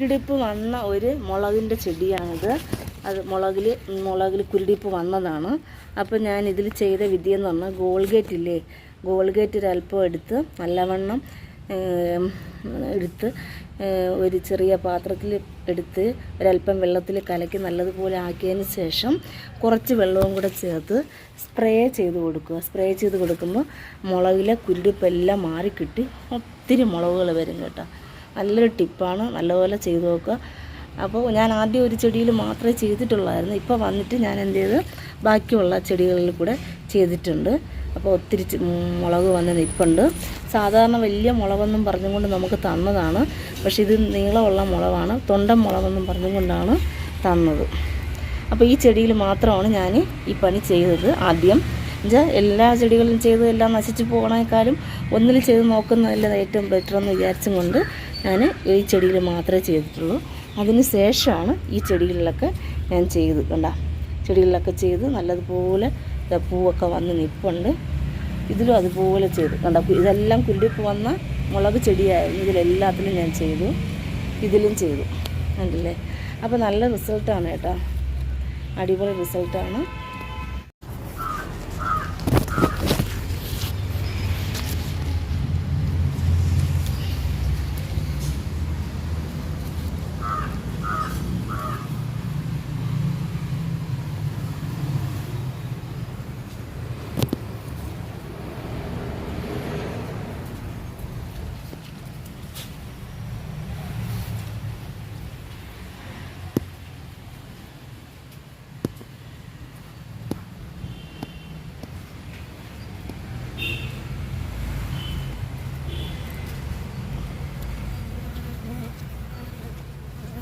കുരുടിപ്പ് വന്ന ഒരു മുളകിന്റെ ചെടിയാണിത്. അത് മുളകിൽ മുളകിൽ കുരുടിപ്പ് വന്നതാണ്. അപ്പോൾ ഞാൻ ഇതിൽ ചെയ്ത വിദ്യ എന്ന് പറഞ്ഞാൽ ഗോൾഗേറ്റ് ഇല്ലേ? ഗോൾഗേറ്റ് ഒരല്പം എടുത്ത് നല്ലവണ്ണം എടുത്ത് ഒരു ചെറിയ പാത്രത്തിൽ എടുത്ത് ഒരല്പം വെള്ളത്തിൽ കലക്കി നല്ലതുപോലെ ആക്കിയതിന് ശേഷം കുറച്ച് വെള്ളവും കൂടെ ചേർത്ത് സ്പ്രേ ചെയ്ത് കൊടുക്കുക. സ്പ്രേ ചെയ്ത് കൊടുക്കുമ്പോൾ മുളകിലെ കുരുടിപ്പെല്ലാം മാറിക്കിട്ടി. ഒത്തിരി മുളകുകൾ വരും കേട്ടോ. നല്ലൊരു ടിപ്പാണ് നല്ലപോലെ ചെയ്ത് നോക്കുക. അപ്പോൾ ഞാൻ ആദ്യം ഒരു ചെടിയിൽ മാത്രമേ ചെയ്തിട്ടുള്ളായിരുന്നു. ഇപ്പോൾ വന്നിട്ട് ഞാൻ എന്ത് ചെയ്ത് ബാക്കിയുള്ള ചെടികളിൽ കൂടെ ചെയ്തിട്ടുണ്ട്. അപ്പോൾ ഒത്തിരി മുളക് വന്ന് നിൽപ്പുണ്ട്. സാധാരണ വലിയ മുളകെന്നും പറഞ്ഞുകൊണ്ട് നമുക്ക് തന്നതാണ്. പക്ഷെ ഇത് നീളമുള്ള മുളകാണ് തൊണ്ടൻ മുളകെന്നും പറഞ്ഞുകൊണ്ടാണ് തന്നത്. അപ്പോൾ ഈ ചെടിയിൽ മാത്രമാണ് ഞാൻ ഈ പണി ചെയ്തത് ആദ്യം. എന്നുവെച്ചാൽ എല്ലാ ചെടികളും ചെയ്ത് എല്ലാം നശിച്ചു പോകണേക്കാളും ഒന്നിൽ ചെയ്ത് നോക്കുന്നതല്ലേ ഏറ്റവും ബെറ്റർ എന്ന് വിചാരിച്ചും കൊണ്ട് ഞാൻ ഈ ചെടിയിൽ മാത്രമേ ചെയ്തിട്ടുള്ളൂ. അതിന് ശേഷമാണ് ഈ ചെടികളിലൊക്കെ ഞാൻ ചെയ്ത് കണ്ട ചെടികളിലൊക്കെ ചെയ്ത് നല്ലതുപോലെ പൂവൊക്കെ വന്ന് നിൽപ്പുണ്ട് ഇതിലും അതുപോലെ ചെയ്തു കണ്ട ഇതെല്ലാം കുരുടിപ്പ് വന്ന മുളക് ചെടിയായിരുന്നു. ഇതിലെല്ലാത്തിലും ഞാൻ ചെയ്തു. ഇതിലും ചെയ്തു. കണ്ടില്ലേ? അപ്പോൾ നല്ല റിസൾട്ടാണ് കേട്ടോ. അടിപൊളി റിസൾട്ടാണ്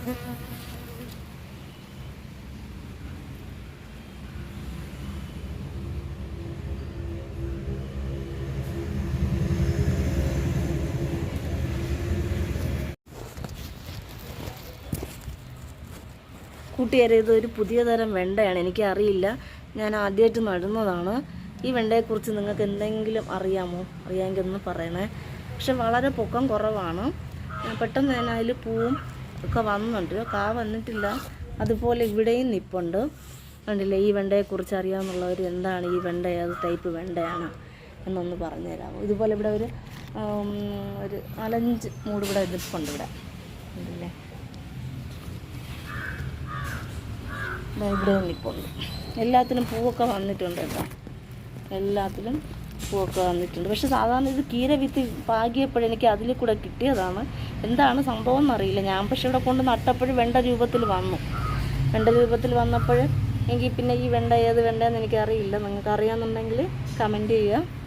കൂട്ടുകാരെ ഇതൊരു പുതിയ തരം വെണ്ടയാണ്. എനിക്ക് അറിയില്ല ഞാൻ ആദ്യമായിട്ട് നടുന്നതാണ്. ഈ വെണ്ടയെക്കുറിച്ച് നിങ്ങൾക്ക് എന്തെങ്കിലും അറിയാമോ? അറിയാമെങ്കിൽ ഒന്ന് പറയണേ. പക്ഷെ വളരെ പൊക്കം കുറവാണ്. പെട്ടെന്ന് തന്നെ അതിൽ പൂവും ഒക്കെ വന്നുണ്ട് കാ വന്നിട്ടില്ല. അതുപോലെ ഇവിടെയും നിപ്പുണ്ട്. കണ്ടില്ലേ ഈ വെണ്ടയെക്കുറിച്ച് അറിയാമെന്നുള്ളവർ എന്താണ് ഈ വെണ്ട ഏത് ടൈപ്പ് വെണ്ടയാണ് എന്നൊന്ന് പറഞ്ഞു തരാമോ ഇതുപോലെ ഇവിടെ ഒരു ഒരു നാലഞ്ച് മൂട് ഇവിടെ നിപ്പുണ്ട് ഇവിടെ. കണ്ടില്ലേ? ഇവിടെ നിപ്പുണ്ട്. എല്ലാത്തിനും പൂവൊക്കെ വന്നിട്ടുണ്ട് കേട്ടോ. എല്ലാത്തിലും പൂവൊക്കെ വന്നിട്ടുണ്ട്. പക്ഷെ സാധാരണ ഇത് കീര വിത്ത് പാകിയപ്പോഴെനിക്ക് അതിൽ കൂടെ കിട്ടിയതാണ്. എന്താണ് സംഭവം എന്നറിയില്ല. ഞാൻ പക്ഷെ ഇവിടെ കൊണ്ട് നട്ടപ്പോഴും വെണ്ട രൂപത്തിൽ വന്നു. വെണ്ട രൂപത്തിൽ വന്നപ്പോൾ എങ്കിൽ പിന്നെ ഈ വെണ്ട ഏത് വെണ്ടയെന്ന് എനിക്കറിയില്ല. നിങ്ങൾക്ക് അറിയാമെന്നുണ്ടെങ്കിൽ കമന്റ് ചെയ്യുക.